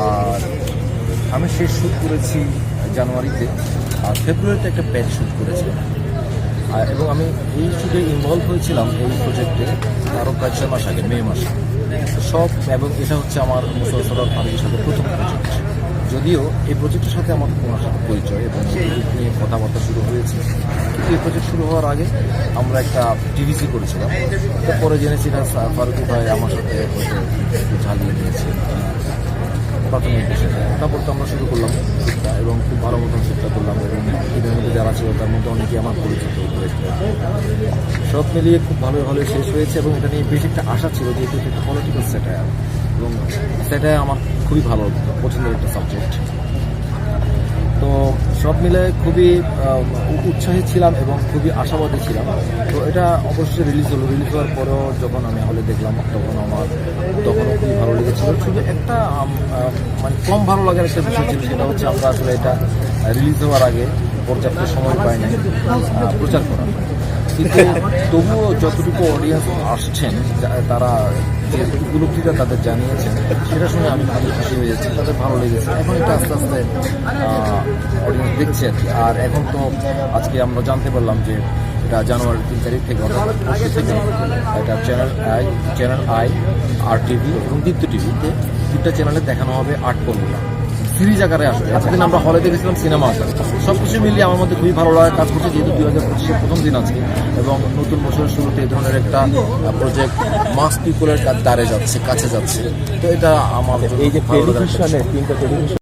আর আমি শেষ শ্যুট করেছি জানুয়ারিতে। আর ফেব্রুয়ারিতে একটা প্যাচ শ্যুট করেছিলাম আর এবং আমি এই শ্যুটে ইনভলভ হয়েছিলাম এই প্রজেক্টে আরও প্রায় ছয় মাস আগে, মে মাসে। সব এবং এটা হচ্ছে আমার মুসল সরার ফারুকের সাথে প্রথম প্রজেক্ট যদিও এই প্রজেক্টের সাথে আমার ওনার সাথে পরিচয় এবং নিয়ে কথাবার্তা শুরু হয়েছে। কিন্তু এই প্রজেক্ট শুরু হওয়ার আগে আমরা একটা টিভিসি করেছিলাম। তারপরে জেনেছি না ফারুকি ভাই আমার সাথে ঝালিয়ে দিয়েছে প্রাথমিক বিষয়। তারপর তো আমরা শুরু করলাম শিক্ষা এবং খুব ভালো মতন শিক্ষা করলাম এবং এদের মধ্যে যারা ছিল তার মধ্যে অনেকেই আমার পরিচিত। সব মিলিয়ে খুব ভালো ভালো শেষ হয়েছে এবং এটা নিয়ে বেশ একটা আশা ছিল যে এটা একটা পলিটিক্যাল স্যাটায়ার এবং স্যাটায়ার আমার খুবই ভালো পছন্দের একটা সাবজেক্ট তো সব মিলে খুবই উৎসাহী ছিলাম এবং খুবই আশাবাদী ছিলাম। তো এটা অবশ্যই রিলিজ হলো। রিলিজ হওয়ার পরেও যখন আমি হলে দেখলাম, তখন আমার তখনও খুবই ভালো লেগেছিল। শুধু একটা মানে কম ভালো লাগার একটা বিষয় ছিল, সেটা হচ্ছে আমরা আসলে এটা রিলিজ হওয়ার আগে পর্যাপ্ত সময় পাই নাই প্রচার করার। কিন্তু তবুও যতটুকু অডিয়েন্স আসছেন তারা যে উপলব্ধিটা তাদের জানিয়েছেন সেটা শুনে আমি ভালো খুশি হয়ে যাচ্ছি, তাদের ভালো লেগেছে। এখন এটা আস্তে আস্তে অডিয়েন্স দেখছে আর এখন তো আজকে আমরা জানতে পারলাম যে এটা জানুয়ারি তিন তারিখ থেকে থেকে। এটা channel I channel I R TV এবং দীপ্ত টিভিতে তিনটা চ্যানেলে দেখানো হবে আট পনেরোটা সিরিজ আকারে আসবে। এতদিন আমরা হলে দেখেছিলাম সিনেমা আকারে। সব কিছু মিলিয়ে আমার মধ্যে খুবই ভালো লাগা কাজ করছে যেহেতু দুই হাজার পঁচিশের প্রথম দিন আজকে এবং নতুন বছরের শুরুতে এই ধরনের একটা প্রজেক্ট মাস পিপুলের দ্বারে যাচ্ছে কাছে যাচ্ছে। তো এটা আমার এই যে টেলিভিশনে তিনটা টেলিভিশন